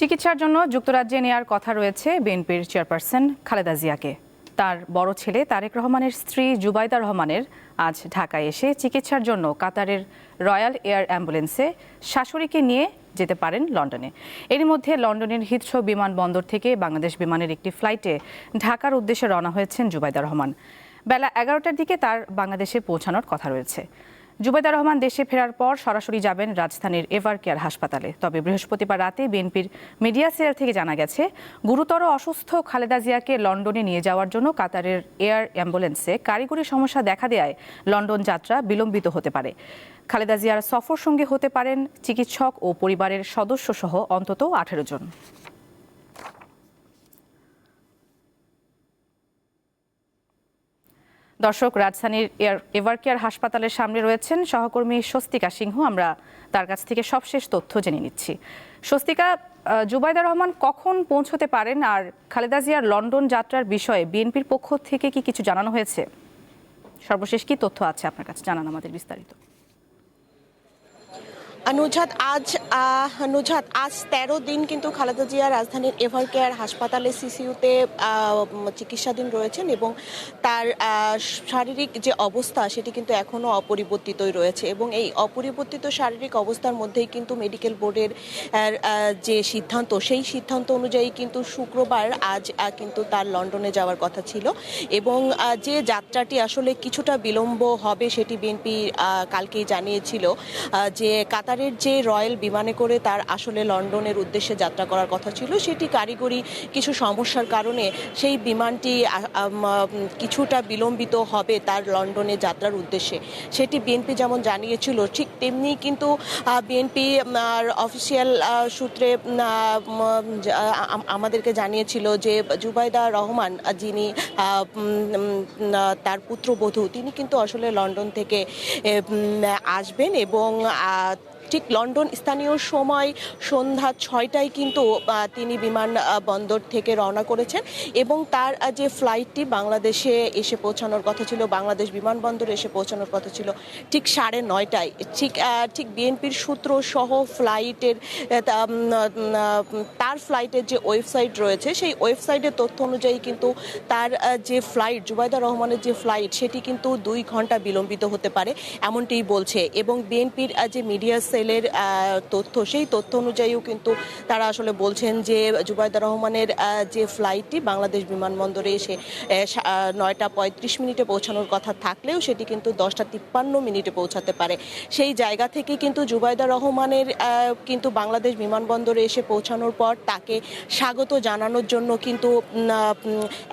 চিকিৎসার জন্য যুক্তরাজ্যে নেয়ার কথা রয়েছে বিএনপির চেয়ারপারসন খালেদা জিয়াকে। তার বড় ছেলে তারেক রহমানের স্ত্রী জুবাইদা রহমানের আজ ঢাকায় এসে চিকিৎসার জন্য কাতারের রয়্যাল এয়ার অ্যাম্বুলেন্সে শাশুড়িকে নিয়ে যেতে পারেন লন্ডনে। এরই মধ্যে লন্ডনের হিথ্রো বিমানবন্দর থেকে বাংলাদেশ বিমানের একটি ফ্লাইটে ঢাকার উদ্দেশ্যে রওনা হয়েছেন জুবাইদা রহমান। বেলা এগারোটার দিকে তার বাংলাদেশে পৌঁছানোর কথা রয়েছে। জুবেদা রহমান দেশে ফেরার পর সরাসরি যাবেন রাজধানীর এভার কেয়ার হাসপাতালে। তবে বৃহস্পতিবার রাতে বিএনপির মিডিয়া সেল থেকে জানা গেছে, গুরুতর অসুস্থ খালেদা জিয়াকে লন্ডনে নিয়ে যাওয়ার জন্য কাতারের এয়ার অ্যাম্বুলেন্সে কারিগরি সমস্যা দেখা দেয় লন্ডন যাত্রা বিলম্বিত হতে পারে। খালেদা জিয়ার সফর সঙ্গে হতে পারেন চিকিৎসক ও পরিবারের সদস্য সহ অন্তত আঠেরো জন। দর্শক, রাজধানীর এভারকেয়ার হাসপাতালের সামনে রয়েছেন সহকর্মী স্বস্তিকা সিংহ। আমরা তার কাছ থেকে সবশেষ তথ্য জেনে নিচ্ছি। স্বস্তিকা জুবাইদা রহমান কখন পৌঁছতে পারেন আর খালেদা জিয়ার লন্ডন যাত্রার বিষয়ে বিএনপির পক্ষ থেকে কি কিছু জানানো হয়েছে? সর্বশেষ কি তথ্য আছে আপনার কাছে? জানান আমাদের বিস্তারিত। নুজাত আজ নুজাত আজ তেরো দিন কিন্তু খালেদা জিয়া রাজধানীর এভার কেয়ার হাসপাতালে সিসিউতে চিকিৎসাধীন রয়েছেন এবং তার শারীরিক যে অবস্থা সেটি কিন্তু এখনও অপরিবর্তিতই রয়েছে এবং এই অপরিবর্তিত শারীরিক অবস্থার মধ্যেই কিন্তু মেডিকেল বোর্ডের যে সিদ্ধান্ত সেই সিদ্ধান্ত অনুযায়ী কিন্তু শুক্রবার আজ কিন্তু তার লন্ডনে যাওয়ার কথা ছিল এবং যে যাত্রাটি আসলে কিছুটা বিলম্ব হবে সেটি বিএনপি কালকেই জানিয়েছিল যে যে কাতারের যে রয়্যাল বিমানে করে তার আসলে লন্ডনের উদ্দেশ্যে যাত্রা করার কথা ছিল, সেটি কারিগরি কিছু সমস্যার কারণে সেই বিমানটি কিছুটা বিলম্বিত হবে তার লন্ডনে যাত্রার উদ্দেশ্যে। সেটি বিএনপি যেমন জানিয়েছিল, ঠিক তেমনি কিন্তু বিএনপি অফিসিয়াল সূত্রে আমাদেরকে জানিয়েছিল যে জুবাইদা রহমান যিনি তার পুত্রবধূ, তিনি কিন্তু আসলে লন্ডন থেকে আসবেন এবং ঠিক লন্ডন স্থানীয় সময় সন্ধ্যা ছয়টায় কিন্তু তিনি বিমান বন্দর থেকে রওনা করেছেন এবং তার যে ফ্লাইটটি বাংলাদেশে এসে পৌঁছানোর কথা ছিল, বাংলাদেশ বিমানবন্দরে এসে পৌঁছানোর কথা ছিল ঠিক সাড়ে নয়টায়। ঠিক ঠিক বিএনপির সূত্র সহ ফ্লাইটের তার ফ্লাইটের যে ওয়েবসাইট রয়েছে, সেই ওয়েবসাইটের তথ্য অনুযায়ী কিন্তু তার যে ফ্লাইট, জুবাইদা রহমানের যে ফ্লাইট, সেটি কিন্তু দুই ঘণ্টা বিলম্বিত হতে পারে, এমনটিই বলছে এবং বিএনপির যে মিডিয়া সেলের তথ্য, সেই তথ্য অনুযায়ীও কিন্তু তারা আসলে বলছেন যে জুবাইদা রহমানের যে ফ্লাইটটি বাংলাদেশ বিমানবন্দরে এসে নয়টা পঁয়ত্রিশ মিনিটে পৌঁছানোর কথা থাকলেও সেটি কিন্তু দশটা তিপ্পান্ন মিনিটে পৌঁছাতে পারে। সেই জায়গা থেকে কিন্তু জুবাইদা রহমানের কিন্তু বাংলাদেশ বিমানবন্দরে এসে পৌঁছানোর পর তাকে স্বাগত জানানোর জন্য কিন্তু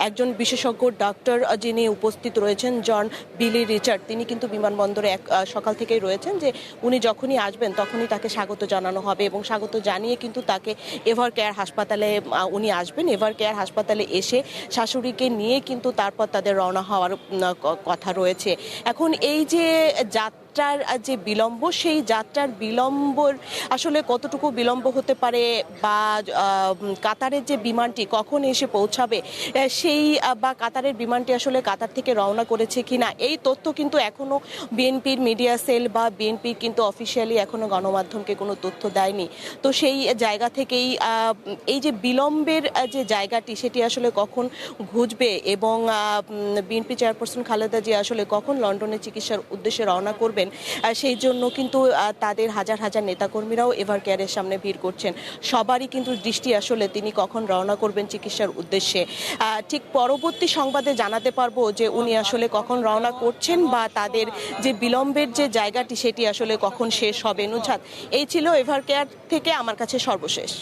একজন বিশেষজ্ঞ ডক্টর যিনি উপস্থিত রয়েছেন, জন বিলি রিচার্ড। তিনি কিন্তু বিমানবন্দরে এক সকাল থেকেই রয়েছেন যে উনি যখনই আসবেন তখনই তাকে স্বাগত জানানো হবে এবং স্বাগত জানিয়ে কিন্তু তাকে এভার কেয়ার হাসপাতালে উনি আসবেন। এভার কেয়ার হাসপাতালে এসে শাশুড়িকে নিয়ে কিন্তু তারপর তাদের রওনা হওয়ার কথা রয়েছে। এখন এই যে যাত্রার যে বিলম্ব, সেই যাত্রার বিলম্বর আসলে কতটুকু বিলম্ব হতে পারে বা কাতারের যে বিমানটি কখন এসে পৌঁছাবে সেই বা কাতারের বিমানটি আসলে কাতার থেকে রওনা করেছে কিনা, এই তথ্য কিন্তু এখনও বিএনপির মিডিয়া সেল বা বিএনপি কিন্তু অফিসিয়ালি এখনও গণমাধ্যমকে কোনো তথ্য দেয়নি। তো সেই জায়গা থেকেই এই যে বিলম্বের যে জায়গাটি, সেটি আসলে কখন ঘুজবে এবং বিএনপি চেয়ারপারসন খালেদা জিয়া আসলে কখন লন্ডনে চিকিৎসার উদ্দেশ্যে রওনা করবেন আহ, সেই জন্য কিন্তু তাদের হাজার হাজার নেতাকর্মীরাও এভার কেয়ারের সামনে ভিড় করছেন। সবারই কিন্তু দৃষ্টি আসলে তিনি কখন রওনা করবেন চিকিৎসার উদ্দেশ্যে। ঠিক পরবর্তী সংবাদে জানাতে পারব যে উনি আসলে কখন রওনা করছেন বা তাদের যে বিলম্বের যে জায়গাটি সেটি আসলে কখন শেষ হবে। নুছাত এই ছিল এভার কেয়ার থেকে। আমার কাছে সর্বশেষ।